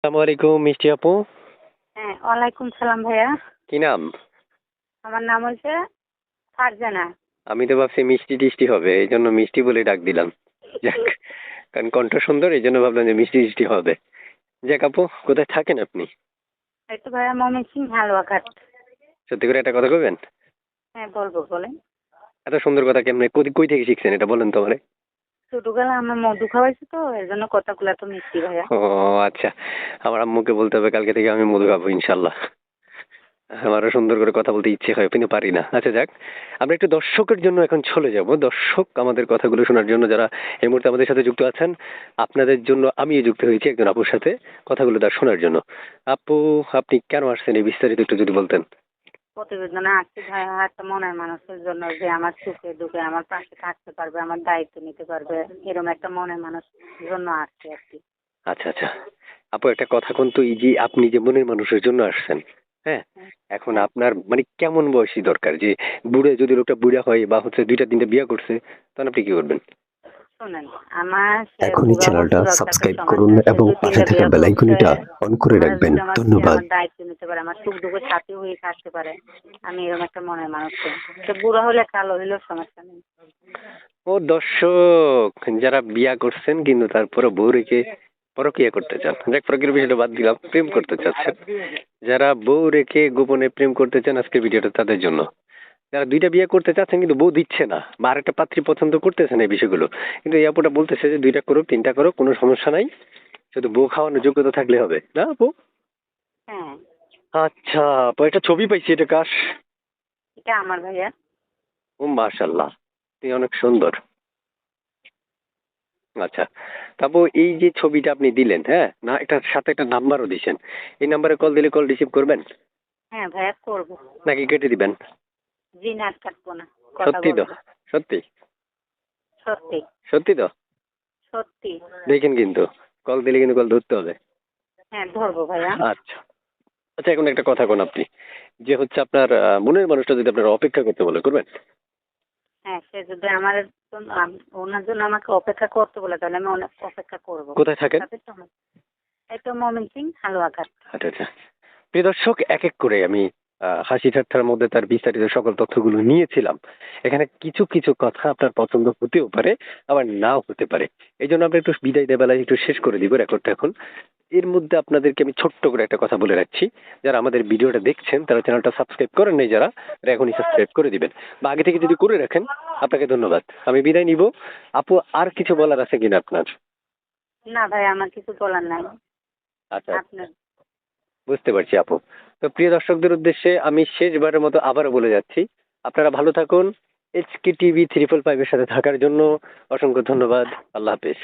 আসসালামু আলাইকুম মিষ্টি আপু। হ্যাঁ ওয়ালাইকুম সালাম ভাইয়া। কি নাম? আমার নাম হচ্ছে ফারজানা। আমি তো ভাবছি মিষ্টি টিষ্টি হবে এই জন্য মিষ্টি বলে ডাক দিলাম। যাক কারণ কণ্ঠ সুন্দর এই জন্য ভাবলাম যে মিষ্টি টিষ্টি হবে। যাক আপু কোথায় থাকেন আপনি? এই তো ভাইয়া মমিন সিং হালুয়াঘাট। সত্যি করে একটা কথা কবেন হ্যাঁ বলব বলেন। এত সুন্দর কথা কেমনে কই কই থেকে শিখছেন এটা বলেন তো আমারে। ছোটবেলা আমার মধু খাওয়াইছে তো, এর জন্য কথাগুলো তো মিষ্টি ভাইয়া। ও আচ্ছা। আমার আম্মুকে বলতে হবে, কালকে থেকে আমি মধু খাব, ইনশাল্লাহ। আমারও সুন্দর করে কথা বলতে ইচ্ছে হয়, কিন্তু পারি না। আচ্ছা যাক। আমরা একটু দর্শকের জন্য এখন চলে যাব। দর্শক আমাদের কথাগুলো শোনার জন্য যারা এই মুহূর্তে আমাদের সাথে যুক্ত আছেন, আপনাদের জন্য আমিও যুক্ত হয়েছি একজন আপুর সাথে কথাগুলো তার শোনার জন্য। আপু, আপনি কেন আসছেন এই বিস্তারিত একটু যদি বলতেন। প্রতিবেদনে ভাইয়া একটা মনের মানুষের জন্য যে আমার সুখে দুঃখে আমার পাশে থাকতে পারবে আমার দায়িত্ব নিতে পারবে এরকম একটা মনের মানুষের জন্য আসছে আর কি। আচ্ছা আচ্ছা। আপু একটা কথা কোন তো এই যে আপনি যে মনের মানুষের জন্য আসছেন হ্যাঁ? এখন আপনার মানে কেমন বয়সী দরকার? যে বুড়ে যদি লোকটা বুড়া হয় বা হচ্ছে দুইটা তিনটা বিয়ে করছে তখন আপনি কি করবেন? এখনই চ্যানেলটা সাবস্ক্রাইব করুন এবং পাশে থাকা বেল আইকনটা অন করে রাখবেন। ধন্যবাদ। আমার দায়িত্ব নিতে পারে আমার সুখ দুঃখের সাথে হয়ে থাকতে পারে। আমি এরকম একটা মনের মানুষ। সে বুড়ো হলে কালো হলেও সমস্যা নেই। ও দর্শক যারা বিয়া করছেন কিন্তু তারপরে বউ রেখে পরকিয়া করতে চান দেখ পরকিয়ার বিষয়টা বাদ দিলাম প্রেম করতে চাচ্ছেন। যারা বউ রেখে গোপনে প্রেম করতে চান আজকের ভিডিওটা তাদের জন্য। যারা দুইটা বিয়ে করতে চাচ্ছেন কিন্তু বউ দিচ্ছে না বা আরেকটা পাত্রী পছন্দ করতেছে না এই বিষয়গুলো। কিন্তু এই আপুটা বলতেছে যে দুইটা করো তিনটা করো কোনো সমস্যা নাই। শুধু বউ খাওয়ানোর যোগ্যতা থাকলে হবে না আপু? হ্যাঁ। আচ্ছা আপু একটা ছবি পাইছি এটা কাশ এটা আমার ভাইয়া। ও মাশাল্লাহ তুমি অনেক সুন্দর। আচ্ছা তারপর এই যে ছবিটা আপনি দিলেন হ্যাঁ না এটার সাথে একটা নাম্বারও দিয়েছেন এই নাম্বারে কল দিলে কল রিসিভ করবেন? হ্যাঁ ভাইয়া করব। নাকি কেটে দিবেন? জি না কাটবো না সত্যি তো? সত্যি? সত্যি। সত্যি তো? সত্যি। দেখেন কিন্তু কল দিলে কিন্তু কল ধরতে হবে। হ্যাঁ ধরবো ভাইয়া। আচ্ছা। আচ্ছা এখন একটা কথা কোন আপনি? যে হচ্ছে আপনার মনের মানুষটা যদি আপনার অপেক্ষা করতে বলে করবেন? হ্যাঁ সে যদি আমার ওনার জন্য আমাকে অপেক্ষা করতে বলে তাহলে আমি অনেক অপেক্ষা করব। কোথায় থাকেন? এই তো মমিন সিং হালুয়াঘাট। আচ্ছা আচ্ছা। প্রিয় দর্শক এক এক করে আমি হাসি ঠাট্টার মধ্যে তার বিস্তারিত সকল তথ্যগুলো নিয়েছিলাম। এখানে কিছু কিছু কথা আপনার পছন্দ হতেও পারে আবার নাও হতে পারে। এই জন্য আমরা একটু বিদায় দেবেলায় একটু শেষ করে দিব রেকর্ডটা এখন। এর মধ্যে আপনাদেরকে আমি ছোট্ট করে একটা কথা বলে রাখছি। যারা আমাদের ভিডিওটা দেখছেন তারা চ্যানেলটা সাবস্ক্রাইব করেন নাই যারা তারা এখনই সাবস্ক্রাইব করে দিবেন। বা আগে থেকে যদি করে রাখেন আপনাকে ধন্যবাদ। আমি বিদায় নিব। আপু আর কিছু বলার আছে কিনা আপনার? না ভাই আমার কিছু বলার নাই। আচ্ছা। বুঝতে পারছি আপু। তো প্রিয় দর্শকদের উদ্দেশ্যে আমি শেষবারের মতো আবারও বলে যাচ্ছি, আপনারা ভালো থাকুন। এইচকে টিভি থ্রিপল ফাইভের সাথে থাকার জন্য অসংখ্য ধন্যবাদ। আল্লাহ হাফেজ।